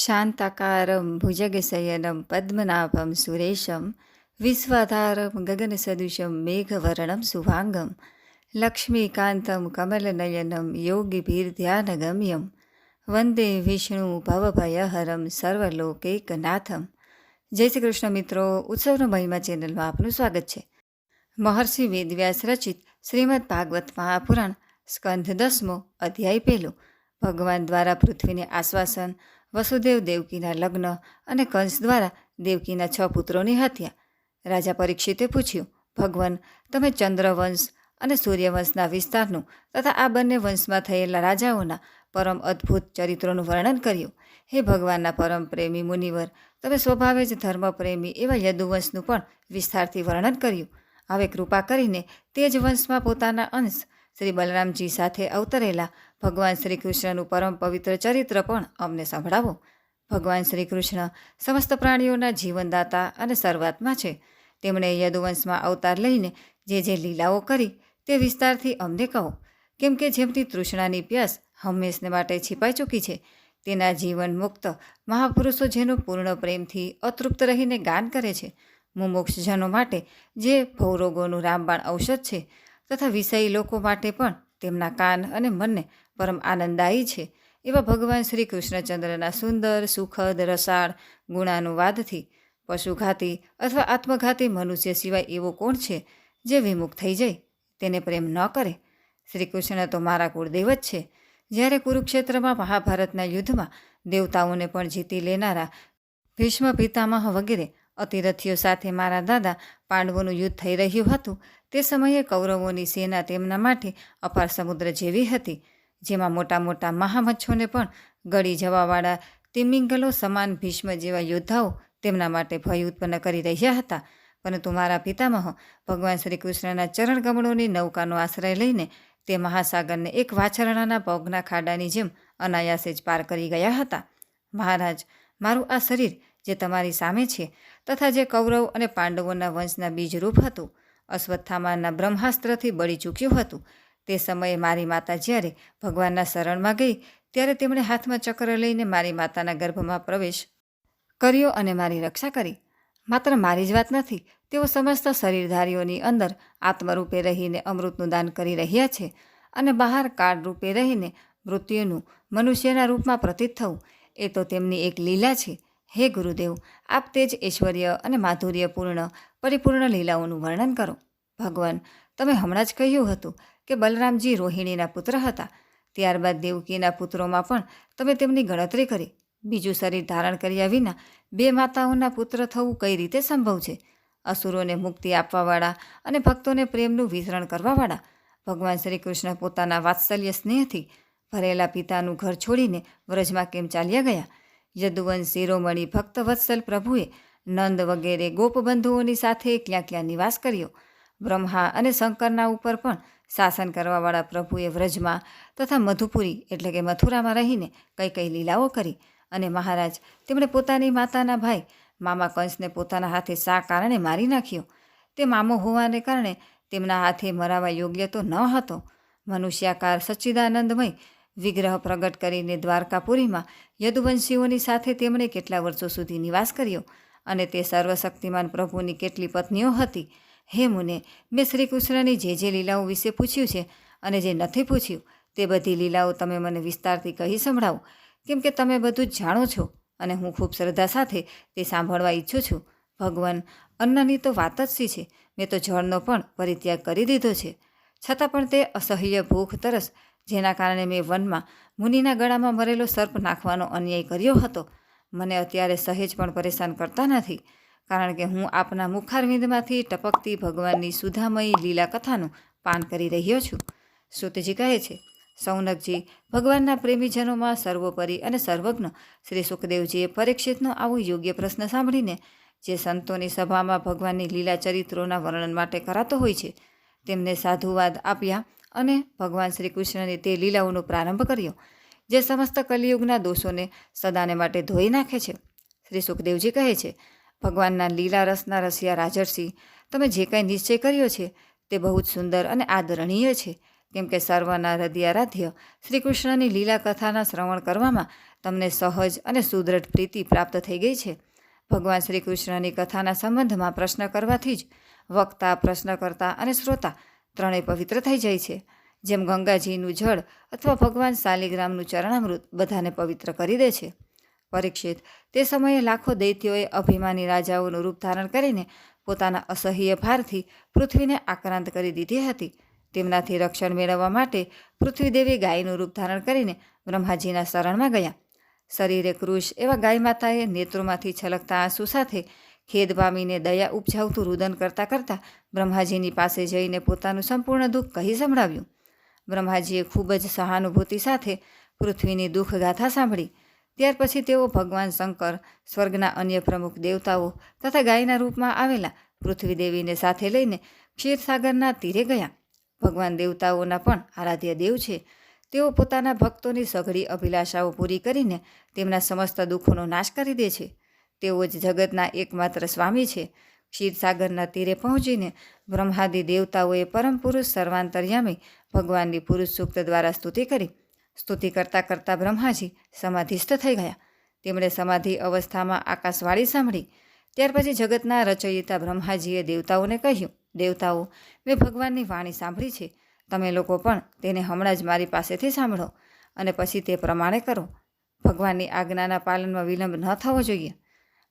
શાંતાકારમ ભુજગશયનમ પદ્મનાભમ સુરેશમ વિશ્વાધારમ ગગન ગગનસદૃશમ મેઘવર્ણમ શુભાંગમ લક્ષ્મીકાંતમ કમલનયનમ યોગિભીર્ધ્યાનગમ્યમ વંદે વિષ્ણુ ભવભયહરમ સર્વલોકેકનાથમ જય શ્રી કૃષ્ણ મિત્રો ઉત્સવનો મહિમા ચેનલમાં આપનું સ્વાગત છે મહર્ષિ વેદવ્યાસ રચિત શ્રીમદ ભાગવત મહાપુરાણ સ્કંધ દસમો અધ્યાય પહેલો ભગવાન દ્વારા પૃથ્વીને આશ્વાસન વસુદેવ દેવકીના લગ્ન અને કંસ દ્વારા દેવકીના છ પુત્રોની હત્યા. રાજા પરીક્ષિતે પૂછ્યું, ભગવાન, તમે ચંદ્રવંશ અને સૂર્યવંશના વિસ્તારનું તથા આ બંને વંશમાં થયેલા રાજાઓના પરમ અદ્ભુત ચરિત્રોનું વર્ણન કર્યું. હે ભગવાનના પરમ પ્રેમી મુનિવર, તમે સ્વભાવે જ ધર્મપ્રેમી એવા યદુવંશનું પણ વિસ્તારથી વર્ણન કર્યું. હવે કૃપા કરીને તે જ વંશમાં પોતાના અંશ શ્રી બલરામજી સાથે અવતરેલા ભગવાન શ્રી કૃષ્ણનું પરમ પવિત્ર ચરિત્ર પણ અમને સંભળાવો. ભગવાન શ્રી કૃષ્ણ સમસ્ત પ્રાણીઓના જીવનદાતા અને સર્વાત્મા છે. તેમણે યદુવંશમાં અવતાર લઈને જે જે લીલાઓ કરી તે વિસ્તારથી અમને કહો, કેમ કે જેમની તૃષ્ણાની પ્યાસ હંમેશને માટે છીપાઈ ચૂકી છે, તેના જીવન મુક્ત મહાપુરુષો જેનું પૂર્ણ પ્રેમથી અતૃપ્ત રહીને ગાન કરે છે, મુમોક્ષજનો માટે જે ભવરોગોનું રામબાણ ઔષધ છે, તથા વિષયી લોકો માટે પણ તેમના કાન અને મનને પરમ આનંદદાયી છે. એવા ભગવાન શ્રી કૃષ્ણચંદ્રના સુંદર, સુખદ, રસાળ ગુણાનુવાદથી પશુઘાતી અથવા આત્મઘાતી મનુષ્ય સિવાય એવો કોણ છે જે વિમુખ થઈ જાય? તેને પ્રેમ ન કરે. શ્રી કૃષ્ણ તો મારા કુળદેવ જ છે. જ્યારે કુરુક્ષેત્રમાં મહાભારતના યુદ્ધમાં દેવતાઓને પણ જીતી લેનારા ભીષ્મ પિતામહ વગેરે અતિરથીઓ સાથે મારા દાદા પાંડવોનું યુદ્ધ થઈ રહ્યું હતું, તે સમયે કૌરવોની સેના તેમના માટે અપાર સમુદ્ર જેવી હતી. જેમાં મોટા મોટા મહામચ્છોને પણ ગળી જવાવાળા તિમિંગલો સમાન ભીષ્મ જેવા યોદ્ધાઓ તેમના માટે ભય ઉત્પન્ન કરી રહ્યા હતા. પરંતુ મારા પિતામહ ભગવાન શ્રી કૃષ્ણના ચરણ કમળોની નૌકાનો આશ્રય લઈને તે મહાસાગરને એક વાછરણાના પગના ખાડાની જેમ અનાયાસે જ પાર કરી ગયા હતા. મહારાજ, મારું આ શરીર જે તમારી સામે છે તથા જે કૌરવ અને પાંડવોના વંશના બીજરૂપ હતું, અશ્વત્થામાના બ્રહ્માસ્ત્રથી બળી ચૂક્યું હતું તે સમયે મારી માતા જ્યારે ભગવાનના શરણમાં ગઈ, ત્યારે તેમણે હાથમાં ચક્ર લઈને મારી માતાના ગર્ભમાં પ્રવેશ કર્યો અને મારી રક્ષા કરી. માત્ર મારી જ વાત નથી, તેઓ સમસ્ત શરીરધારીઓની અંદર આત્મરૂપે રહીને અમૃતનું દાન કરી રહ્યા છે અને બહાર કાળ રૂપે રહીને મૃત્યુનું મનુષ્યના રૂપમાં પ્રતીત થવું. એ તો તેમની એક લીલા છે. હે ગુરુદેવ, આપ તે જ ઐશ્વર્ય અને માધુર્યપૂર્ણ પરિપૂર્ણ લીલાઓનું વર્ણન કરો. ભગવાન, તમે હમણાં જ કહ્યું હતું કે બલરામજી રોહિણીના પુત્ર હતા. ત્યારબાદ દેવકીના પુત્રોમાં પણ તમે તેમની ગણતરી કરી. બીજું શરીર ધારણ કર્યા વિના બે માતાઓના પુત્ર થવું કઈ રીતે સંભવ છે? અસુરોને મુક્તિ આપવાવાળા અને ભક્તોને પ્રેમનું વિતરણ કરવાવાળા. ભગવાન શ્રી કૃષ્ણ પોતાના વાત્સલ્ય સ્નેહથી ભરેલા પિતાનું ઘર છોડીને વ્રજમાં કેમ ચાલ્યા ગયા? યદુવંશ શિરોમણી ભક્ત વત્સલ પ્રભુએ નંદ વગેરે ગોપબંધુઓની સાથે ક્યાં ક્યાં નિવાસ કર્યો? બ્રહ્મા અને શંકરના ઉપર પણ શાસન કરવાવાળા પ્રભુએ વ્રજમાં તથા મધુપુરી એટલે કે મથુરામાં રહીને કઈ કઈ લીલાઓ કરી અને મહારાજ તેમણે પોતાની માતાના ભાઈ મામા કંસને પોતાના હાથે શા કારણે મારી નાખ્યો? તે મામો હોવાને કારણે તેમના હાથે મરાવા યોગ્ય તો ન હતો. મનુષ્યાકાર સચ્ચિદાનંદમય વિગ્રહ પ્રગટ કરીને દ્વારકાપુરીમાં યદુવંશીઓની સાથે તેમણે કેટલા વર્ષો સુધી નિવાસ કર્યો અને તે સર્વશક્તિમાન પ્રભુની કેટલી પત્નીઓ હતી? હે મુને, મેં શ્રી કૃષ્ણની જે જે લીલાઓ વિશે પૂછ્યું છે અને જે નથી પૂછ્યું, તે બધી લીલાઓ તમે મને વિસ્તારથી કહી સંભળાવો. કેમ કે તમે બધું જ જાણો છો અને હું ખૂબ શ્રદ્ધા સાથે તે સાંભળવા ઈચ્છું છું. ભગવાન, અન્નની તો વાત જ સી છે? મેં તો જળનો પણ પરિત્યાગ કરી દીધો છે. છતાં પણ તે અસહ્ય ભૂખ તરસ, જેના કારણે મેં વનમાં મુનિના ગળામાં મરેલો સર્પ નાખવાનો અન્યાય કર્યો હતો. મને અત્યારે સહેજ પણ પરેશાન કરતા નથી. કારણ કે હું આપના મુખારવિંદમાંથી ટપકતી ભગવાનની સુધામયી લીલા કથાનું પાન કરી રહ્યો છું. શ્રુતિજી કહે છે, સૌનકજી, ભગવાનના પ્રેમીજનોમાં સર્વોપરી અને સર્વજ્ઞ શ્રી સુખદેવજીએ પરીક્ષિતનો આવો યોગ્ય પ્રશ્ન સાંભળીને, જે સંતોની સભામાં ભગવાનની લીલા ચરિત્રોના વર્ણન માટે કરાતો હોય છે, તેમને સાધુવાદ આપ્યા અને ભગવાન શ્રી કૃષ્ણને તે લીલાઓનો પ્રારંભ કર્યો, જે સમસ્ત કલિયુગના દોષોને સદાને માટે ધોઈ નાખે છે. શ્રી સુખદેવજી કહે છે ભગવાનના લીલા રસના રસિયા રાજર્ષિ, તમે જે કાંઈ નિશ્ચય કર્યો છે તે બહુ જ સુંદર અને આદરણીય છે. કેમ કે સર્વના હૃદયારાધ્ય શ્રી કૃષ્ણની લીલા કથાના શ્રવણ કરવામાં તમને સહજ અને સુદૃઢ પ્રીતિ પ્રાપ્ત થઈ ગઈ છે. ભગવાન શ્રી કૃષ્ણની કથાના સંબંધમાં પ્રશ્ન કરવાથી જ વક્તા, પ્રશ્નકર્તા અને શ્રોતા ત્રણેય પવિત્ર થઈ જાય છે. જેમ ગંગાજીનું જળ અથવા ભગવાન શાલિગ્રામનું ચરણામૃત બધાને પવિત્ર કરી દે છે. પરીક્ષિત. તે સમયે લાખો દૈત્યોએ અભિમાની રાજાઓનું રૂપ ધારણ કરીને પોતાના અસહ્ય ભારથી પૃથ્વીને આક્રાંત કરી દીધી હતી. તેમનાથી રક્ષણ મેળવવા માટે પૃથ્વીદેવી ગાયનું રૂપ ધારણ કરીને બ્રહ્માજીના શરણમાં ગયા. શરીરે કૃષ એવા ગાય માતાએ નેત્રોમાંથી છલકતા આંસુ સાથે ખેદ પામીને દયા ઉપજાવતું રુદન કરતાં કરતાં બ્રહ્માજીની પાસે જઈને પોતાનું સંપૂર્ણ દુઃખ કહી સંભળાવ્યું. બ્રહ્માજીએ ખૂબ જ સહાનુભૂતિ સાથે પૃથ્વીની દુઃખ ગાથા સાંભળી. ત્યાર પછી તેઓ ભગવાન શંકર, સ્વર્ગના અન્ય પ્રમુખ દેવતાઓ તથા ગાયના રૂપમાં આવેલા પૃથ્વીદેવીને સાથે લઈને ક્ષીરસાગરના તીરે ગયા. ભગવાન દેવતાઓના પણ આરાધ્ય દેવ છે. તેઓ પોતાના ભક્તોની સઘળી અભિલાષાઓ પૂરી કરીને તેમના સમસ્ત દુઃખોનો નાશ કરી દે છે. તેઓ જ જગતના એકમાત્ર સ્વામી છે. ક્ષીરસાગરના તીરે પહોંચીને બ્રહ્માદિ દેવતાઓએ પરમ પુરુષ સર્વાંતર્યામી ભગવાનની પુરુષ સૂક્ત દ્વારા સ્તુતિ કરી. સ્તુતિ કરતાં કરતાં બ્રહ્માજી સમાધિસ્થ થઈ ગયા. તેમણે સમાધિ અવસ્થામાં આકાશવાણી સાંભળી. ત્યાર પછી જગતના રચયિતા બ્રહ્માજીએ દેવતાઓને કહ્યું, દેવતાઓ, મેં ભગવાનની વાણી સાંભળી છે. તમે લોકો પણ તેને હમણાં જ મારી પાસેથી સાંભળો અને પછી તે પ્રમાણે કરો. ભગવાનની આજ્ઞાના પાલનમાં વિલંબ ન થવો જોઈએ.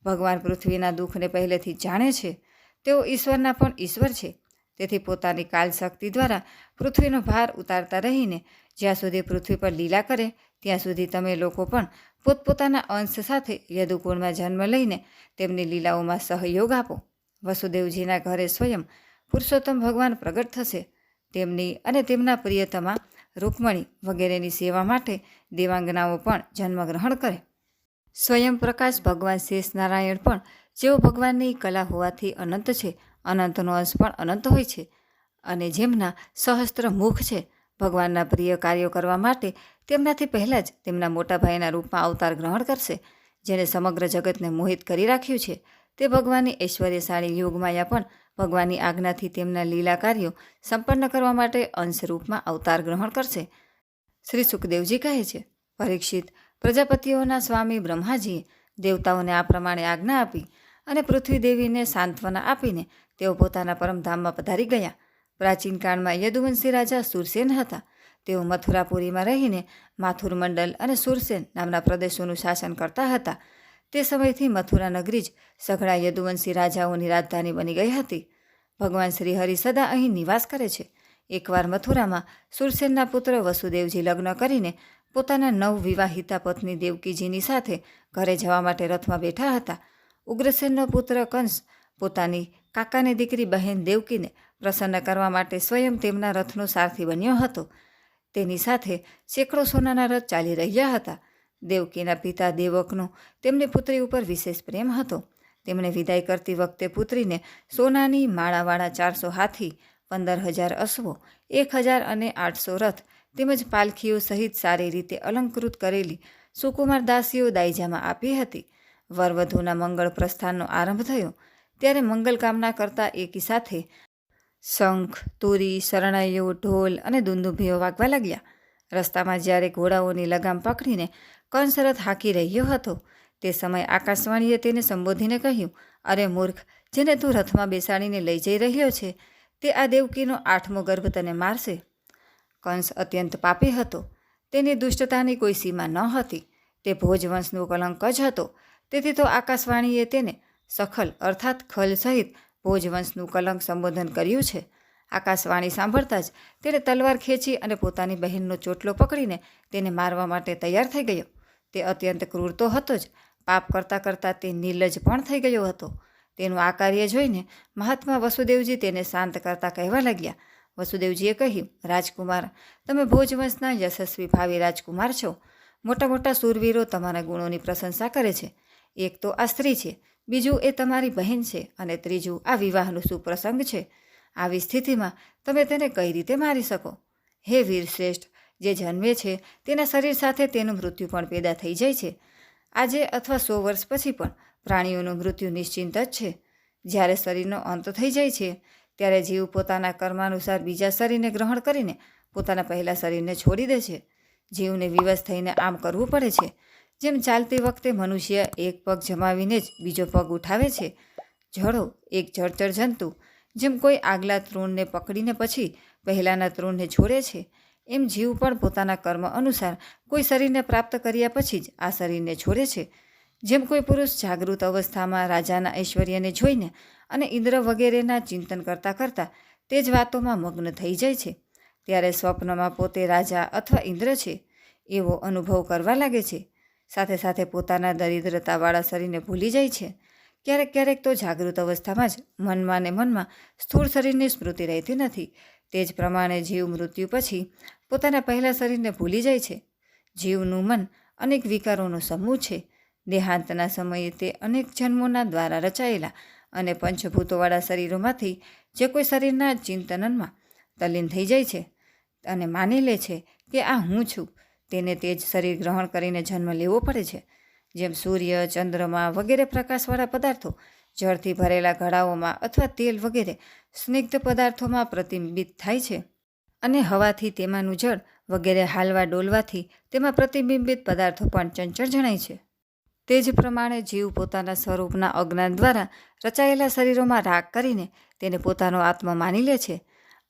ભગવાન પૃથ્વીના દુઃખને પહેલેથી જાણે છે. તેઓ ઈશ્વરના પણ ઈશ્વર છે. તેથી પોતાની કાલ શક્તિ દ્વારા પૃથ્વીનો ભાર ઉતારતા રહીને જ્યાં સુધી પૃથ્વી પર લીલા કરે, ત્યાં સુધી તમે લોકો પણ પોતપોતાના અંશ સાથે યદુકુળમાં જન્મ લઈને તેમની લીલાઓમાં સહયોગ આપો. વસુદેવજીના ઘરે સ્વયં પુરુષોત્તમ ભગવાન પ્રગટ થશે. તેમની અને તેમના પ્રિયતમા રૂકમણી વગેરેની સેવા માટે દેવાંગનાઓ પણ જન્મગ્રહણ કરે. સ્વયં પ્રકાશ ભગવાન શેષ નારાયણ પણ જેઓ ભગવાનની કલા હોવાથી અનંત છે અનંતનો અંશ પણ અનંત હોય છે અને જેમના સહસ્ત્ર મુખ છે, ભગવાનના પ્રિય કાર્યો કરવા માટે તેમનાથી પહેલાં જ તેમના મોટા ભાઈના રૂપમાં અવતાર ગ્રહણ કરશે જેને સમગ્ર જગતને મોહિત કરી રાખ્યું છે. તે ભગવાનની ઐશ્વર્યશાળી યુગમાયા પણ ભગવાનની આજ્ઞાથી તેમના લીલા કાર્યો સંપન્ન કરવા માટે અંશ રૂપમાં અવતાર ગ્રહણ કરશે. શ્રી સુખદેવજી કહે છે, પરીક્ષિત પ્રજાપતિઓના સ્વામી બ્રહ્માજીએ દેવતાઓને આ પ્રમાણે આજ્ઞા આપી અને પૃથ્વીદેવીને સાંત્વના આપીને તેઓ પોતાના પરમધામમાં પધારી ગયા. પ્રાચીન કાળમાં યદુવંશી રાજા સુરસેન હતા. તેઓ મથુરાપુરીમાં રહીને માથુર મંડલ અને સુરસેન નામના પ્રદેશોનું શાસન કરતા હતા. તે સમયથી મથુરા નગરી જ સઘળા યદુવંશી રાજાઓની રાજધાની બની ગઈ હતી. ભગવાન શ્રી હરિ સદા અહીં નિવાસ કરે છે. એકવાર મથુરામાં સુરસેનના પુત્ર વસુદેવજી લગ્ન કરીને પોતાના નવ વિવાહિતા પત્ની દેવકીજીની સાથે ઘરે જવા માટે રથમાં બેઠા હતા. ઉગ્રસેનનો પુત્ર કંસ પોતાની કાકાની દીકરી બહેન દેવકીને પ્રસન્ન કરવા માટે સ્વયં તેમના રથનો સારથી બન્યો હતો. તેની સાથે સેંકડો સોનાના રથ ચાલી રહ્યા હતા. દેવકીના પિતા દેવકનો તેમની પુત્રી ઉપર વિશેષ પ્રેમ હતો. તેમણે વિદાય કરતી વખતે પુત્રીને સોનાની માળાવાળા ચારસો હાથી, પંદર હજાર અશ્વો, એક હજાર અને આઠસો રથ તેમજ પાલખીઓ સહિત સારી રીતે અલંકૃત કરેલી સુકુમાર દાસીઓ દાયજામાં આપી હતી. વરવધુના મંગળ પ્રસ્થાનનો આરંભ થયો, ત્યારે મંગલ કામના કરતા એકી સાથે શંખ, તુરી, શરણાઈઓ, ઢોલ અને દુંદુભીઓ વાગવા લાગ્યા. રસ્તામાં જ્યારે ઘોડાઓની લગામ પકડીને કંસરથ હાકી રહ્યો હતો, તે સમયે આકાશવાણીએ તેને સંબોધીને કહ્યું, અરે મૂર્ખ, જેને તું રથમાં બેસાડીને લઈ જઈ રહ્યો છે, તે આ દેવકીનો આઠમો ગર્ભ તને મારશે. કંસ અત્યંત પાપી હતો. તેની દુષ્ટતાની કોઈ સીમા ન હતી તે ભોજવંશનો કલંક જ હતો. તેથી તો આકાશવાણીએ તેને સખલ અર્થાત ખલ સહિત ભોજવંશનું કલંક સંબોધન કર્યું છે. આકાશવાણી સાંભળતા જ તેણે તલવાર ખેંચી અને પોતાની બહેનનો ચોટલો પકડીને તેને મારવા માટે તૈયાર થઈ ગયો. તે અત્યંત ક્રૂર તો હતો જ. પાપ કરતાં કરતાં તે નીલજ પણ થઈ ગયો હતો. તેનું આ કાર્ય જોઈને મહાત્મા વસુદેવજી તેને શાંત કરતા કહેવા લાગ્યા. વસુદેવજીએ કહ્યું, રાજકુમાર, તમે ભોજવંશના યશસ્વી ભાવિ રાજકુમાર છો. મોટા મોટા સુરવીરો તમારા ગુણોની પ્રશંસા કરે છે. એક તો આ સ્ત્રી છે, બીજું એ તમારી બહેન છે અને ત્રીજું આ વિવાહનું સુપ્રસંગ છે. આવી સ્થિતિમાં તમે તેને કઈ રીતે મારી શકો? હે વીર શ્રેષ્ઠ, જે જન્મે છે, તેના શરીર સાથે તેનું મૃત્યુ પણ પેદા થઈ જાય છે. આજે અથવા સો વર્ષ પછી પણ પ્રાણીઓનું મૃત્યુ નિશ્ચિંત જ છે. જ્યારે શરીરનો અંત થઈ જાય છે, ત્યારે જીવ પોતાના કર્માનુસાર બીજા શરીરને ગ્રહણ કરીને પોતાના પહેલાં શરીરને છોડી દે છે. જીવને વિવશ થઈને આમ કરવું પડે છે. જેમ ચાલતી વખતે મનુષ્ય એક પગ જમાવીને જ બીજો પગ ઉઠાવે છે. જળો એક જળચર જંતુ, જેમ કોઈ આગલા તૃણને પકડીને પછી પહેલાંના તૃણને છોડે છે. એમ જીવ પણ પોતાના કર્મ અનુસાર કોઈ શરીરને પ્રાપ્ત કર્યા પછી જ આ શરીરને છોડે છે. જેમ કોઈ પુરુષ જાગૃત અવસ્થામાં રાજાના ઐશ્વર્યને જોઈને અને ઇન્દ્ર વગેરેના ચિંતન કરતાં કરતાં તે જ વાતોમાં મગ્ન થઈ જાય છે. ત્યારે સ્વપ્નમાં પોતે રાજા અથવા ઇન્દ્ર છે. એવો અનુભવ કરવા લાગે છે. સાથે સાથે પોતાના દરિદ્રતાવાળા શરીરને ભૂલી જાય છે. ક્યારેક ક્યારેક તો જાગૃત અવસ્થામાં જ મનમાં ને મનમાં સ્થૂળ શરીરની સ્મૃતિ રહેતી નથી. તે જ પ્રમાણે જીવ મૃત્યુ પછી પોતાના પહેલાં શરીરને ભૂલી જાય છે. જીવનું મન અનેક વિકારોનો સમૂહ છે. દેહાંતના સમયે તે અનેક જન્મોના દ્વારા રચાયેલા અને પંચભૂતોવાળા શરીરોમાંથી જે કોઈ શરીરના ચિંતનમાં તલ્લીન થઈ જાય છે અને માની લે છે કે આ હું છું. તેને તે જ શરીર ગ્રહણ કરીને જન્મ લેવો પડે છે. જેમ સૂર્ય, ચંદ્રમા વગેરે પ્રકાશવાળા પદાર્થો, જળથી ભરેલા ઘડાઓમાં અથવા તેલ વગેરે સ્નિગ્ધ પદાર્થોમાં પ્રતિબિંબિત થાય છે. અને હવાથી તેમાંનું જળ વગેરે હાલવા ડોલવાથી તેમાં પ્રતિબિંબિત પદાર્થો પણ ચંચળ જણાય છે. તે જ પ્રમાણે જીવ પોતાના સ્વરૂપના અજ્ઞાન દ્વારા રચાયેલા શરીરોમાં રાગ કરીને તેને પોતાનો આત્મા માની લે છે.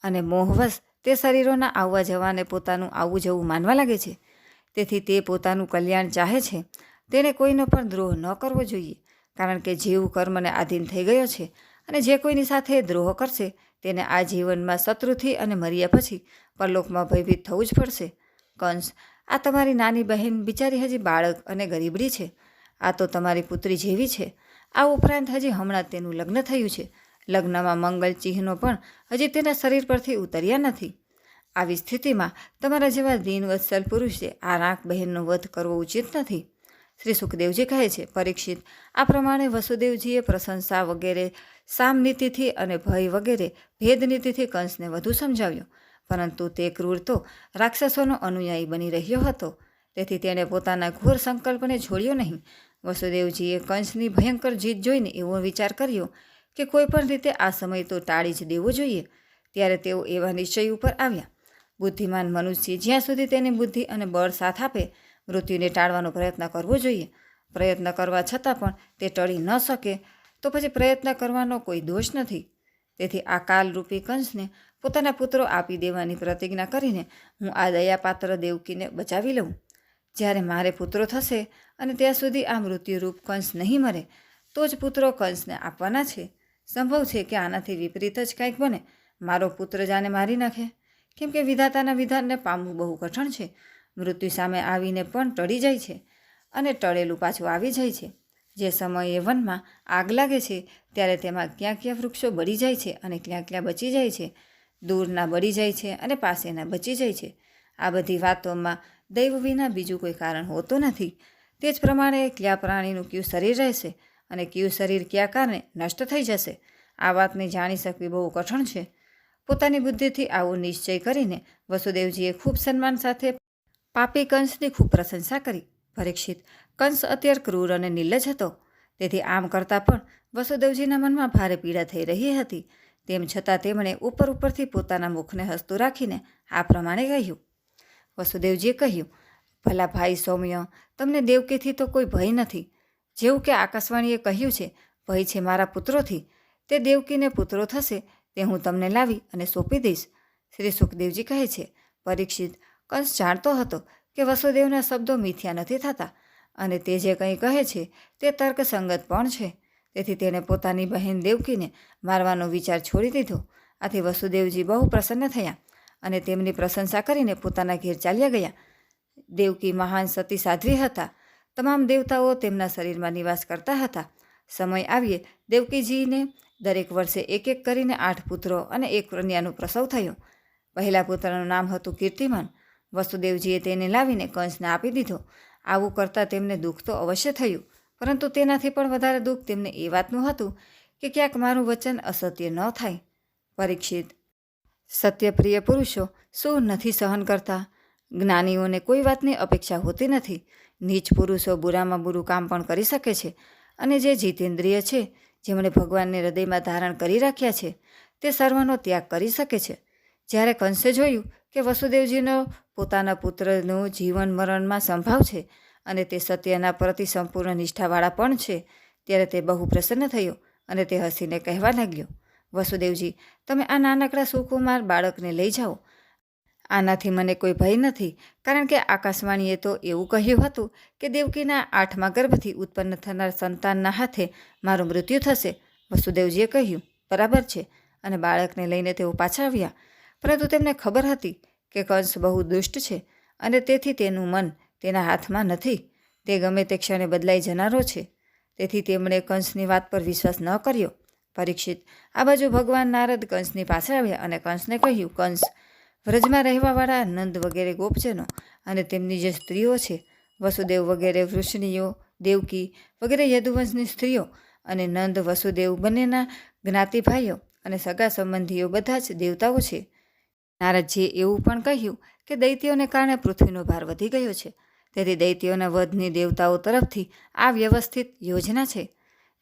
અને મોહવશ તે શરીરોના આવવા જવાને પોતાનું આવું જવું માનવા લાગે છે. તેથી તે પોતાનું કલ્યાણ ચાહે છે તેણે કોઈનો પણ દ્રોહ ન કરવો જોઈએ, કારણ કે જીવ કર્મને આધીન થઈ ગયો છે અને જે કોઈની સાથે દ્રોહ કરશે, તેને આ જીવનમાં શત્રુથી અને મર્યા પછી પરલોકમાં ભયભીત થવું જ પડશે. કંસ, આ તમારી નાની બહેન બિચારી હજી બાળક અને ગરીબડી છે. આ તો તમારી પુત્રી જેવી છે. આ ઉપરાંત હજી હમણાં તેનું લગ્ન થયું છે. લગ્નમાં મંગલ ચિહ્નો પણ હજી તેના શરીર પરથી ઉતર્યા નથી. આવી સ્થિતિમાં તમારા જેવા દીનવત્સલ પુરુષે આ રાંક બહેનનો વધ કરવો ઉચિત નથી. શ્રી સુખદેવજી કહે છે, પરીક્ષિત, આ પ્રમાણે વસુદેવજીએ પ્રશંસા વગેરે, સામનીતિથી અને ભય વગેરે, ભેદનીતિથી કંસને વધુ સમજાવ્યો. પરંતુ તે ક્રૂર તો રાક્ષસોનો અનુયાયી બની રહ્યો હતો. તેથી તેણે પોતાના ઘોર સંકલ્પને છોડ્યો નહીં. વસુદેવજીએ કંસની ભયંકર જીત જોઈને એવો વિચાર કર્યો કે કોઈપણ રીતે આ સમય તો ટાળી જ દેવો જોઈએ. ત્યારે તેઓ એવા નિશ્ચય ઉપર આવ્યા. બુદ્ધિમાન મનુષ્ય જ્યાં સુધી તેની બુદ્ધિ અને બળ સાથ આપે, મૃત્યુને ટાળવાનો પ્રયત્ન કરવો જોઈએ. પ્રયત્ન કરવા છતાં પણ તે ટળી ન શકે, તો પછી પ્રયત્ન કરવાનો કોઈ દોષ નથી. તેથી આ કાલરૂપી કંસને પોતાના પુત્રો આપી દેવાની પ્રતિજ્ઞા કરીને હું આ દયાપાત્ર દેવકીને બચાવી લઉં. જ્યારે મારે પુત્રો થશે અને ત્યાં સુધી આ મૃત્યુરૂપ કંસ નહીં મરે, તો જ પુત્રો કંસને આપવાના છે. સંભવ છે કે આનાથી વિપરીત જ કંઈક બને. મારો પુત્ર જાને મારી નાખે. કેમ કે વિધાતાના વિધાનને પામવું બહુ કઠણ છે. મૃત્યુ સામે આવીને પણ ટળી જાય છે અને ટળેલું પાછું આવી જાય છે. જે સમયે વનમાં આગ લાગે છે, ત્યારે તેમાં ક્યાં ક્યાં વૃક્ષો બળી જાય છે અને ક્યાં ક્યાં બચી જાય છે. દૂરના બળી જાય છે અને પાસેના બચી જાય છે. આ બધી વાતોમાં દૈવ વિના બીજું કોઈ કારણ હોતું નથી. તે જ પ્રમાણે કયા પ્રાણીનું કયું શરીર રહેશે અને કયું શરીર ક્યાં કારણે નષ્ટ થઈ જશે? આ વાતને જાણી શકવી બહુ કઠણ છે. પોતાની બુદ્ધિથી આવો નિશ્ચય કરીને વસુદેવજીએ ખૂબ સન્માન સાથે પાપી કંસની ખૂબ પ્રશંસા કરી. પરીક્ષિત કંસ અત્યારે ક્રૂર અને નિર્લજ હતો. તેથી આમ કરતાં પણ વસુદેવજીના મનમાં ભારે પીડા થઈ રહી હતી. તેમ છતાં તેમણે ઉપર ઉપરથી પોતાના મુખને હસતું રાખીને આ પ્રમાણે કહ્યું. વસુદેવજીએ કહ્યું, ભલા ભાઈ સૌમ્ય, તમને દેવકીથી તો કોઈ ભય નથી. જેવું કે આકાશવાણીએ કહ્યું છે, ભય છે મારા પુત્રોથી. તે દેવકીને પુત્રો થશે તે હું તમને લાવી અને સોંપી દઈશ. શ્રી સુખદેવજી કહે છે, પરીક્ષિત કંસ જાણતો હતો કે વસુદેવના શબ્દો મિથ્યા નથી થતા અને તે જે કંઈ કહે છે તે તર્કસંગત પણ છે. તેથી તેણે પોતાની બહેન દેવકીને મારવાનો વિચાર છોડી દીધો. આથી વસુદેવજી બહુ પ્રસન્ન થયા અને તેમની પ્રશંસા કરીને પોતાના ઘેર ચાલ્યા ગયા. દેવકી મહાન સતી સાધ્વી હતા. તમામ દેવતાઓ તેમના શરીરમાં નિવાસ કરતા હતા. સમય આવીએ દેવકીજીને દરેક વર્ષે એક એક કરીને આઠ પુત્રો અને એક કન્યાનો પ્રસવ થયો. પહેલા પુત્રનું નામ હતું કીર્તિમાન. વસુદેવજીએ તેને લાવીને કંસને આપી દીધો. આવું કરતાં તેમને દુઃખ તો અવશ્ય થયું, પરંતુ તેનાથી પણ વધારે દુઃખ તેમને એ વાતનું હતું કે ક્યાંક મારું વચન અસત્ય ન થાય. પરીક્ષિત, સત્યપ્રિય પુરુષો શું નથી સહન કરતા? જ્ઞાનીઓને કોઈ વાતની અપેક્ષા હોતી નથી. નીચ પુરુષો બુરામાં બુરું કામ પણ કરી શકે છે અને જે જીતેન્દ્રિય છે જેમણે ભગવાનને હૃદયમાં ધારણ કરી રાખ્યા છે, તે સર્વનો ત્યાગ કરી શકે છે. જ્યારે કંસે જોયું કે વસુદેવજીનો પોતાના પુત્રનું જીવન મરણમાં સંભાવ છે અને તે સત્યના પ્રતિ સંપૂર્ણ નિષ્ઠાવાળા પણ છે, ત્યારે તે બહુ પ્રસન્ન થયો અને તે હસીને કહેવા લાગ્યો, વસુદેવજી, તમે આ નાનકડા સુકુમાર બાળકને લઈ જાઓ આનાથી મને કોઈ ભય નથી, કારણ કે આકાશવાણીએ તો એવું કહ્યું હતું કે દેવકીના આઠમા ગર્ભથી ઉત્પન્ન થનાર સંતાનના હાથે મારું મૃત્યુ થશે. વસુદેવજીએ કહ્યું, બરાબર છે. અને બાળકને લઈને તેઓ પાછા આવ્યા. પરંતુ તેમને ખબર હતી કે કંસ બહુ દુષ્ટ છે અને તેથી તેનું મન તેના હાથમાં નથી. તે ગમે તે ક્ષણે બદલાઈ જનારો છે. તેથી તેમણે કંસની વાત પર વિશ્વાસ ન કર્યો. પરીક્ષિત, આ બાજુ ભગવાન નારદ કંસની પાસે આવ્યા અને કંસને કહ્યું, કંસ વ્રજમાં રહેવાવાળા નંદ વગેરે ગોપજનો અને તેમની જે સ્ત્રીઓ છે, વસુદેવ વગેરે વૃષણીઓ દેવકી વગેરે યદુવંશની સ્ત્રીઓ અને નંદ, વસુદેવ બંનેના જ્ઞાતિભાઈઓ અને સગા સંબંધીઓ બધા જ દેવતાઓ છે. નારદજીએ એવું પણ કહ્યું કે દૈત્યોને કારણે પૃથ્વીનો ભાર વધી ગયો છે. તેથી દૈત્યોના વધની દેવતાઓ તરફથી આ વ્યવસ્થિત યોજના છે.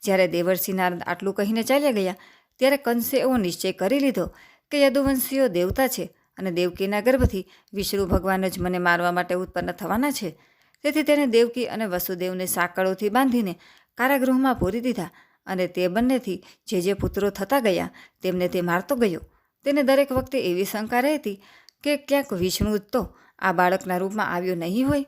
જ્યારે દેવર્ષિ નારદ આટલું કહીને ચાલ્યા ગયા, ત્યારે કંસે એવો નિશ્ચય કરી લીધો કે યદુવંશીઓ દેવતા છે અને દેવકીના ગર્ભથી વિષ્ણુ ભગવાન જ મને મારવા માટે ઉત્પન્ન થવાના છે. તેથી તેણે દેવકી અને વસુદેવને સાંકળોથી બાંધીને કારાગૃહમાં પૂરી દીધા અને તે બંનેથી જે જે પુત્રો થતા ગયા તેમને તે મારતો ગયો. તેને દરેક વખતે એવી શંકા રહેતી કે ક્યાંક વિષ્ણુ તો આ બાળકના રૂપમાં આવ્યો નહીં હોય.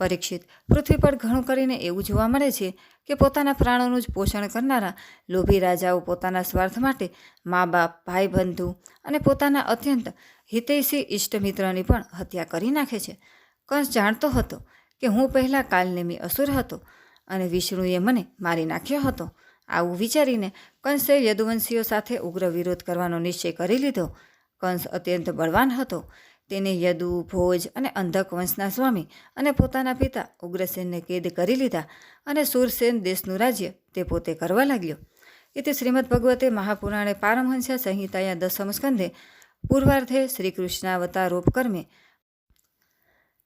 પરીક્ષિત પૃથ્વી પર ઘણું કરીને એવું જોવા મળે છે કે પોતાના પ્રાણોનું જ પોષણ કરનારા લોભી રાજાઓ પોતાના સ્વાર્થ માટે મા બાપ ભાઈ બંધુ અને પોતાના અત્યંત હિતૈષી ઇષ્ટમિત્રની પણ હત્યા કરી નાખે છે. કંસ જાણતો હતો કે હું પહેલાં કાલનેમી અસુર હતો અને વિષ્ણુએ મને મારી નાખ્યો હતો. આવું વિચારીને કંસે યદુવંશીઓ સાથે ઉગ્ર વિરોધ કરવાનો નિશ્ચય કરી લીધો. કંસ અત્યંત બળવાન હતો. તેને યદુ, ભોજ અને અંધક વંશના સ્વામી અને પોતાના પિતા ઉગ્રસેનને કેદ કરી લીધા અને સુરસેન દેશનું રાજ્ય તે પોતે કરવા લાગ્યો. એ તે શ્રીમદ ભગવતે મહાપુરાણે પારમહંસ્યા સંહિતાયા દસમ સ્કંધે પૂર્વાર્ધે શ્રીકૃષ્ણાવતારોપકર્મે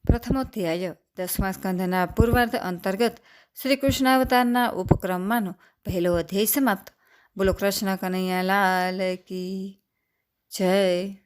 પ્રથમોધ્યાય દસમા સ્કંધના પૂર્વાર્ધ અંતર્ગત શ્રીકૃષ્ણાવતારના ઉપક્રમમાંનો પહેલો અધ્યાય સમાપ્ત. બોલો કૃષ્ણ કનૈયા લાલ કી જય.